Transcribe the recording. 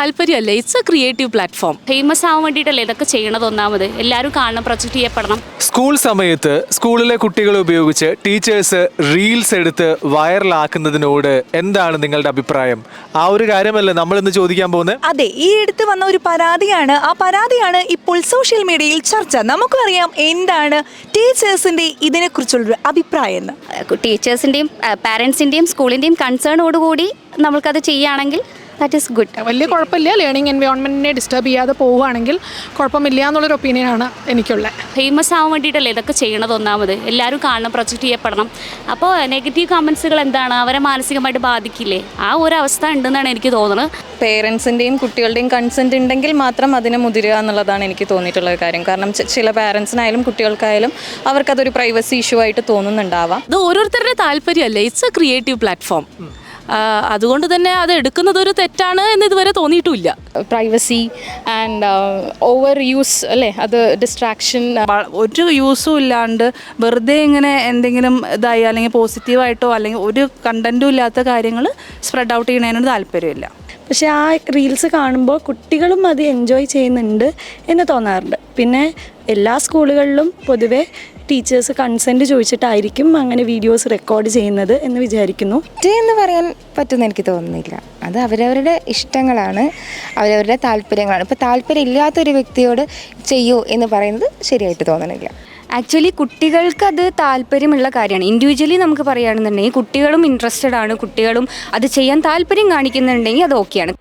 താല്പര്യമല്ലേ? It's a creative platform famous ആവാൻ വേണ്ടിയിട്ടല്ലേ ഇതൊക്കെ ചെയ്യണത് ഒന്നാമത്? എല്ലാവരും കാണണം പ്രൊജക്ട് ചെയ്യപ്പെടണം. സ്കൂൾ സമയത്ത് സ്കൂളിലെ കുട്ടികളെ ഉപയോഗിച്ച് ടീച്ചേഴ്സ് റീൽസ് എടുത്ത് വൈറലാക്കുന്നതിനോട് എന്താണ് നിങ്ങളുടെ അഭിപ്രായം? ആ ഒരു കാര്യമല്ലേ നമ്മൾ ഇന്ന് ചോദിക്കാൻ പോകുന്നത്? അതെ ഈ അടുത്ത് വന്ന ഒരു പരാതിയാണ്. ആ പരാതിയാണ് ഇപ്പോൾ സോഷ്യൽ മീഡിയയിൽ ചർച്ച. നമുക്കറിയാം അറിയാം എന്താണ് ടീച്ചേഴ്സിന്റെ ഇതിനെക്കുറിച്ചുള്ളൊരു അഭിപ്രായം എന്ന്. പാരന്റ്സിന്റെയും സ്കൂളിന്റെയും കൺസേണോടുകൂടി നമ്മൾക്കത് ചെയ്യുകയാണെങ്കിൽ ദാറ്റ് ഈസ് ഗുഡ് വലിയ കുഴപ്പമില്ല. ലേണിംഗ് എൻവയോൺമെന്റിനെ ഡിസ്റ്റർബ് ചെയ്യാതെ പോവുകയാണെങ്കിൽ കുഴപ്പമില്ല എന്നുള്ളൊരു ഒപ്പീനിയനാണ് എനിക്കുള്ളത്. ഫേമസ് ആവാൻ വേണ്ടിയിട്ടല്ലേ ഇതൊക്കെ ചെയ്യണത് ഒന്നാമത്? എല്ലാവരും കാണണം പ്രൊജക്റ്റ് ചെയ്യപ്പെടണം. അപ്പോൾ നെഗറ്റീവ് കമൻസുകൾ എന്താണ്? അവരെ മാനസികമായിട്ട് ബാധിക്കില്ലേ? ആ ഒരു അവസ്ഥ ഉണ്ടെന്നാണ് എനിക്ക് തോന്നുന്നത് പേരൻസിന്റെയും കുട്ടികളുടെയും കൺസെന്റ് ഉണ്ടെങ്കിൽ മാത്രം അതിനെ മുതിരുക എന്നുള്ളതാണ് എനിക്ക് തോന്നിയിട്ടുള്ള ഒരു കാര്യം. കാരണം ചില പാരൻസിനായാലും കുട്ടികൾക്കായാലും അവർക്കതൊരു പ്രൈവസി ഇഷ്യൂ ആയിട്ട് തോന്നുന്നുണ്ടാവാം. ഇത് ഓരോരുത്തരുടെ താല്പര്യമല്ലേ? ഇറ്റ്സ് എ ക്രിയേറ്റീവ് പ്ലാറ്റ്ഫോം അതുകൊണ്ട് തന്നെ അത് എടുക്കുന്നത് ഒരു തെറ്റാണ് എന്ന് ഇതുവരെ തോന്നിയിട്ടില്ല. പ്രൈവസി ആൻഡ് ഓവർ യൂസ് അല്ലേ? അത് ഡിസ്ട്രാക്ഷൻ ഒരു യൂസും ഇല്ലാണ്ട് വെറുതെ ഇങ്ങനെ എന്തെങ്കിലും ഇതായി അല്ലെങ്കിൽ പോസിറ്റീവായിട്ടോ അല്ലെങ്കിൽ ഒരു കണ്ടന്റും ഇല്ലാത്ത കാര്യങ്ങൾ സ്പ്രെഡ് ഔട്ട് ചെയ്യണതിനോട് താല്പര്യമില്ല. പക്ഷെ ആ റീൽസ് കാണുമ്പോൾ കുട്ടികളും അത് എൻജോയ് ചെയ്യുന്നുണ്ട് എന്ന് തോന്നാറുണ്ട്. പിന്നെ എല്ലാ സ്കൂളുകളിലും പൊതുവെ ടീച്ചേഴ്സ് കൺസെന്റ് ചോദിച്ചിട്ടായിരിക്കും അങ്ങനെ വീഡിയോസ് റെക്കോർഡ് ചെയ്യുന്നത് എന്ന് വിചാരിക്കുന്നു. എന്ന് പറയാൻ പറ്റുമെന്ന് എനിക്ക് തോന്നുന്നില്ല. അത് അവരവരുടെ ഇഷ്ടങ്ങളാണ് അവരവരുടെ താല്പര്യങ്ങളാണ്. ഇപ്പോൾ താല്പര്യം ഇല്ലാത്തൊരു വ്യക്തിയോട് ചെയ്യൂ എന്ന് പറയുന്നത് ശരിയായിട്ട് തോന്നണില്ല. ആക്ച്വലി കുട്ടികൾക്ക് അത് താല്പര്യമുള്ള കാര്യമാണ്. ഇൻഡിവിജ്വലി നമുക്ക് പറയുകയാണെന്നുണ്ടെങ്കിൽ കുട്ടികളും ഇൻട്രസ്റ്റഡ് ആണ്. കുട്ടികളും അത് ചെയ്യാൻ താല്പര്യം കാണിക്കുന്നുണ്ടെങ്കിൽ അത് ഓക്കെയാണ്